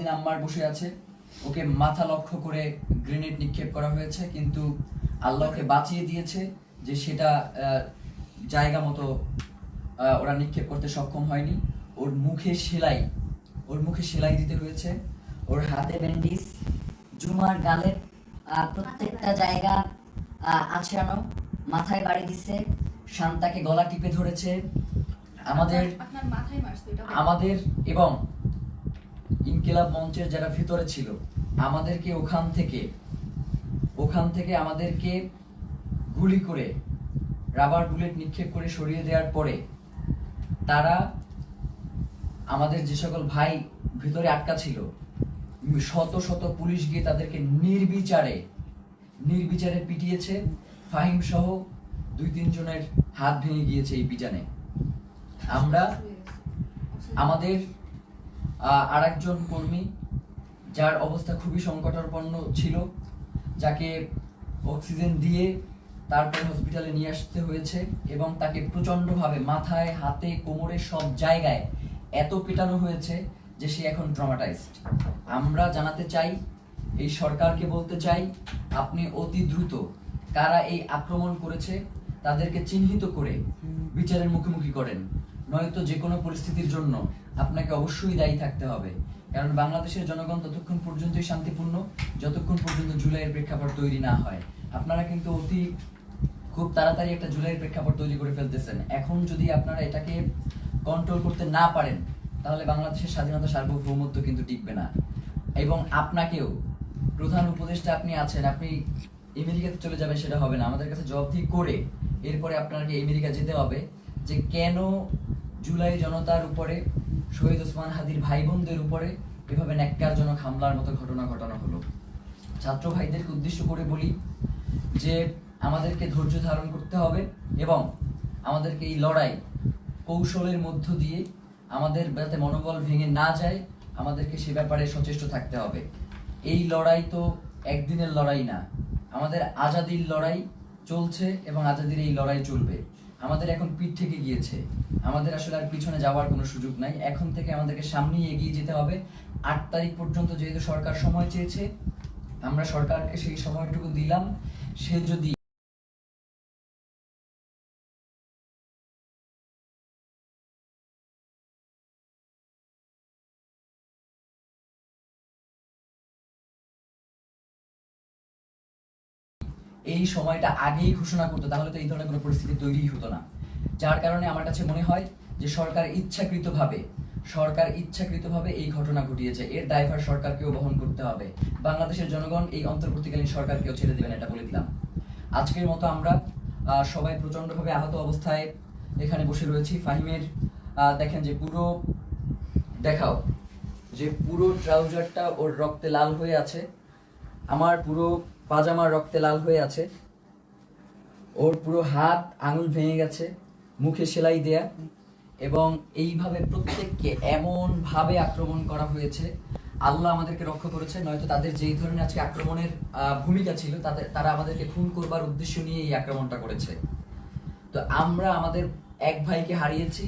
সালাউদ্দিন আম্মার বসে আছে। ওকে মাথা লক্ষ্য করে গ্রেনেড নিক্ষেপ করা হয়েছে কিন্তু আল্লাহকে বাঁচিয়ে দিয়েছে যে সেটা জায়গা মতো ওরা নিক্ষেপ করতে সক্ষম হয়নি। ওর মুখে সেলাই ওর মুখে সেলাই দিতে হয়েছে। ওর হাতে ব্যান্ডিজ জুমার গালে প্রত্যেকটা জায়গা আছড়ানো মাথায় বাড়ি দিছে শান্তাকে গলা টিপে ধরেছে। আমাদের আমাদের এবং ইনকিলাব মঞ্চের যারা ভিতরে ছিল, আমাদেরকে ওখান থেকে ওখান থেকে আমাদেরকে গুলি করে রাবার বুলেট নিক্ষেপ করে সরিয়ে দেওয়ার পরে, তারা আমাদের যে সকল ভাই ভিতরে আটকা ছিল, শত শত পুলিশ গিয়ে তাদেরকে নির্বিচারে নির্বিচারে পিটিয়েছে। ফাহিম সহ দুই তিনজনের হাত ভেঙে গিয়েছে এই পিটানে। আমরা আমাদের আর একজন কর্মী, যার অবস্থা খুবই সংকটাপন্ন ছিল, যাকে অক্সিজেন দিয়ে তারপর হসপিটালে নিয়ে আসতে হয়েছে এবং তাকে প্রচন্ডভাবে মাথায়, হাতে, কোমরে সব জায়গায় এত পেটানো হয়েছে যে সে এখন ট্রমাটাইজড আমরা জানাতে চাই, এই সরকারকে বলতে চাই, আপনি অতি দ্রুত কারা এই আক্রমণ করেছে, তাদেরকে চিহ্নিত করে বিচারের মুখোমুখি করেন। নয়তো যে কোনো পরিস্থিতির জন্য আপনাকে অবশ্যই দায়ী থাকতে হবে। কারণ বাংলাদেশের জনগণ ততক্ষণ পর্যন্তই শান্তিপূর্ণ, যতক্ষণ পর্যন্ত জুলাইয়ের প্রেক্ষাপট তৈরি না হয়। আপনারা কিন্তু অতি খুব তাড়াতাড়ি একটা জুলাইয়ের প্রেক্ষাপট তৈরি করে ফেলতেছেন। এখন যদি আপনারা এটাকে কন্ট্রোল করতে না পারেন, তাহলে বাংলাদেশের স্বাধীনতা সার্বভৌমত্ব কিন্তু টিকবে না। এবং আপনাকেও, প্রধান উপদেষ্টা আপনি আছেন, আপনি আমেরিকাতে চলে যাবেন সেটা হবে না। আমাদের কাছে জবাবদিহি করে এরপরে আপনাকে আমেরিকা যেতে হবে যে কেন জুলাই জনতার উপরে, শহীদ ওসমান হাদির ভাই বোনদের উপরে এভাবে ন্যাক্কারজনক হামলার মতো ঘটনা ঘটানো হলো। ছাত্র ভাইদেরকে উদ্দেশ্য করে বলি যে, আমাদেরকে ধৈর্য ধারণ করতে হবে এবং আমাদেরকে এই লড়াই কৌশলের মধ্য দিয়ে আমাদের যাতে মনোবল ভেঙে না যায়, আমাদেরকে সে ব্যাপারে সচেষ্ট থাকতে হবে। এই লড়াই তো একদিনের লড়াই না, আমাদের আজাদির লড়াই চলছে এবং আজাদির এই লড়াই চলবে। আমাদের এখন পিঠ থেকে গিয়েছে। আমাদের আসলে আর পিছনে যাওয়ার কোনো সুযোগ নাই। এখন থেকে আমাদেরকে সামনেই এগিয়ে যেতে হবে। আট তারিখ পর্যন্ত যেহেতু সরকার সময় চেয়েছে, আমরা সরকারকে সেই সময়টুকু দিলাম। সে যদি এই সময়টা আগেই ঘোষণা করতো, তাহলে তো এই ধরনের কোনো পরিস্থিতি তৈরি হতো না। যার কারণে আমার কাছে মনে হয় যে সরকার ইচ্ছাকৃতভাবে সরকার ইচ্ছাকৃতভাবে এই ঘটনা ঘটিয়েছে। এর দায়ভার সরকারকেও বহন করতে হবে। বাংলাদেশের জনগণ এই অন্তর্বর্তীকালীন সরকারকেও ছেড়ে দেবেন এটা বলে দিলাম। আজকের মতো আমরা সবাই প্রচন্ডভাবে আহত অবস্থায় এখানে বসে রয়েছি। ফাহিমের দেখেন যে পুরো, দেখাও, যে পুরো ট্রাউজারটা ওর রক্তে লাল হয়ে আছে। আমার পুরো পাজামার রক্তে লাল হয়ে আছে। ওর পুরো হাত, আঙুল ভেঙে গেছে, মুখে সেলাই দেয়া এবং এইভাবে প্রত্যেককে এমন ভাবে আক্রমণ করা হয়েছে। আল্লাহ আমাদেরকে রক্ষা করেছে, নয়তো তাদের যেই ধরনের আজকে আক্রমণের ভূমিকা ছিল, তাদের, তারা আমাদেরকে খুন করবার উদ্দেশ্য নিয়ে এই আক্রমণটা করেছে। তো আমরা আমাদের এক ভাইকে হারিয়েছি,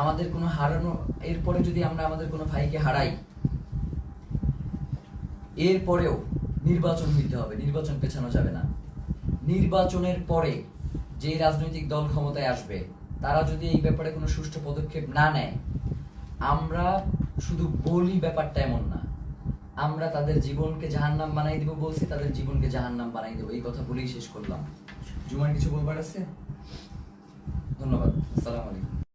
আমাদের কোনো হারানো, এরপরে যদি আমরা আমাদের কোনো ভাইকে হারাই, এরপরেও নির্বাচন হইতে হবে, নির্বাচন পেছানো যাবে না। নির্বাচনের পরে যে রাজনৈতিক দল ক্ষমতায় আসবে, তারা যদি এই ব্যাপারে কোনো সুষ্ঠু পদক্ষেপ না নেয়, আমরা শুধু বলি ব্যাপারটা এমন না। আমরা তাদের জীবনকে জাহান্নাম বানাই দেবো বলছি, তাদের জীবনকে জাহান্নাম বানাই দেবো। এই কথা বলেই শেষ করলাম। জুমার কিছু বলবার আছে? ধন্যবাদ। আসসালামু আলাইকুম।